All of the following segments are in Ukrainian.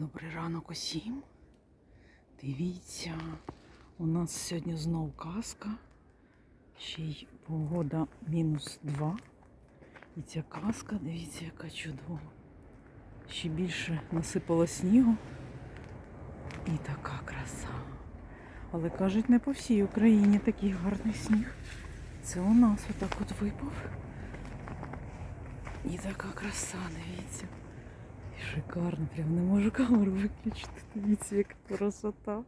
Добрий ранок усім. Дивіться, у нас сьогодні знов казка. Ще й погода мінус 2. І ця казка, дивіться, яка чудова. Ще більше насипало снігу. І така краса. Але кажуть, не по всій Україні такий гарний сніг. Це у нас отак от випав. І така краса, дивіться. Шикарно, прям не можу камеру виключити. Дивіться, яка красота.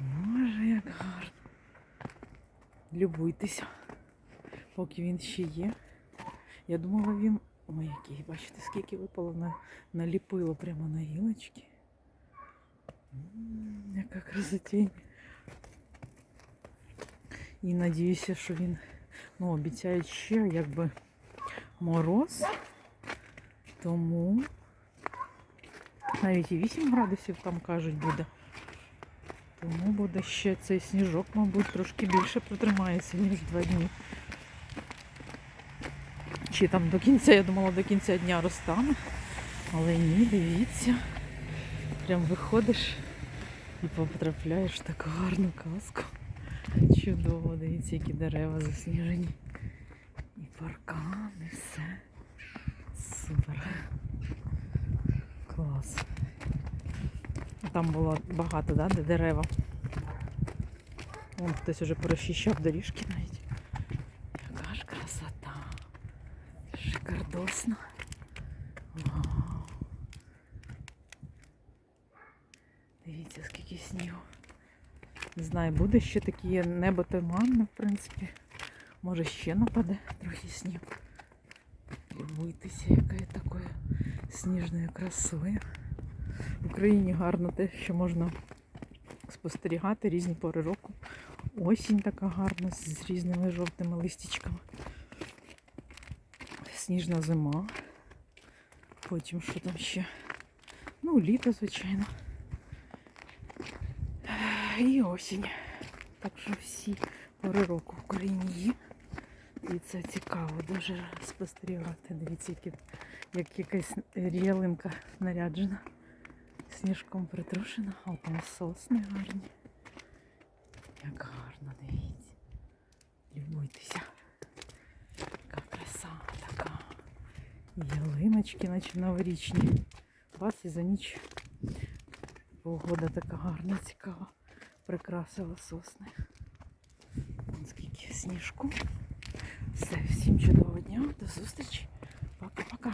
Боже, як гарно. Любуйтеся, поки він ще є. Я думала, він. Ой, який, бачите, скільки випало на... наліпило прямо на гілочки. М, Яка красотень. І надіюся, що він ну, обіцяють ще якби мороз. Тому навіть і 8 градусів там кажуть буде. Тому буде ще цей сніжок, мабуть, трошки більше протримається, ніж два дні. Чи там до кінця, я думала, до кінця дня розтане. Але ні, дивіться. Прям виходиш і потрапляєш в таку гарну казку. Чудово, дивіться, які дерева засніжені. І паркан, і все. Супер. Клас. Там було багато, да, де дерева. Вон хтось уже порозчищав доріжки навіть. Яка ж красота. Шикардосно. Вау. Дивіться, скільки снігу. Не знаю, буде ще таке небо туманне, в принципі. Може ще нападе трохи снігу. Любуйтеся, якою такою сніжною красою. В Україні гарно те, що можна спостерігати різні пори року. Осінь така гарна з різними жовтими листячками. Сніжна зима. Потім що там ще? Ну, літо, звичайно. І осінь. Так що всі пори року в Україні є. І це цікаво дуже спостерігати. Дивіться, як якась ялинка наряджена. Сніжком притрушена, а там сосни гарні. Як гарно, дивіться. Любуйтеся. Яка краса така. Ялиночки, наче новорічні. Бац, і за ніч погода така гарна, цікава. Прикрасила сосни. Вон скільки сніжку. Все, всім чудового дня, до зустрічі. Пока-пока.